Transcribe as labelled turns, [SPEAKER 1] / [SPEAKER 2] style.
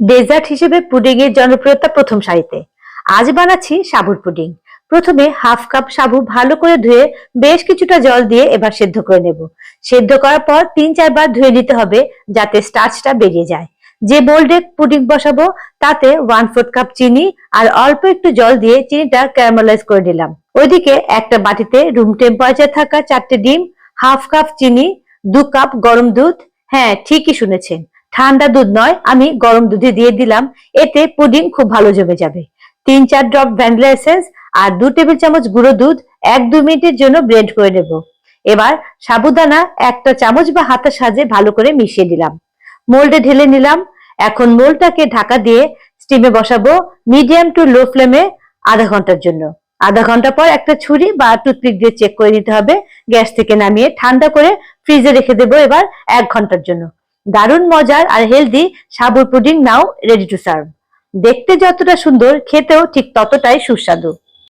[SPEAKER 1] Dessert হিসেবে pudding এর জনপ্রিয়তা প্রথম সারিতে। আজ বানাচ্ছি সাবুর পুডিং প্রথমে হাফ কাপ সাবু ভালো করে ধুয়ে বেশ কিছুটা জল দিয়ে এবার সেদ্ধ করে নেব। সেদ্ধ করার পর তিন চারবার ধুয়ে নিতে হবে যাতে স্টার্চটা বেরিয়ে যায়। যে বোল্ডে পুডিং বসাবো, তাতে ওয়ান ফোর্থ কাপ চিনি আর অল্প একটু জল দিয়ে চিনিটা ক্যারামেলাইজ করে নিলাম। ওইদিকে একটা বাটিতে রুম টেম্পারেচার থাকা চারটে ডিম হাফ কাপ চিনি, দু কাপ গরম দুধ। হ্যাঁ ঠিকই শুনেছেন। ঠান্ডা দুধ নয়, আমি গরম দুধে দিয়ে দিলাম। এতে পুডিং খুব ভালো জমে যাবে। তিন, চার ড্রপ ভ্যানিলা এসেন্স আর দু টেবিল চামচ গুঁড়ো দুধ এক দু মিনিটের জন্য ব্লেন্ড করে নেব। এবার সাবুদানা একটা চামচ বা হাতের সাজে ভালো করে মিশিয়ে দিলাম মোল্ডে ঢেলে নিলাম। এখন মোলটাকে ঢাকা দিয়ে স্টিমে বসাবো মিডিয়াম টু লো ফ্লেমে আধা ঘণ্টার জন্য। আধা ঘণ্টা পর একটা ছুরি বা টুথপিক দিয়ে চেক করে নিতে হবে। গ্যাস থেকে নামিয়ে ঠান্ডা করে ফ্রিজে রেখে দেবো এবার এক ঘণ্টার জন্য। দারুণ মজার আর healthy Sabur pudding now ready to serve দেখতে যতটা সুন্দর, খেতেও ঠিক ততটাই সুস্বাদু।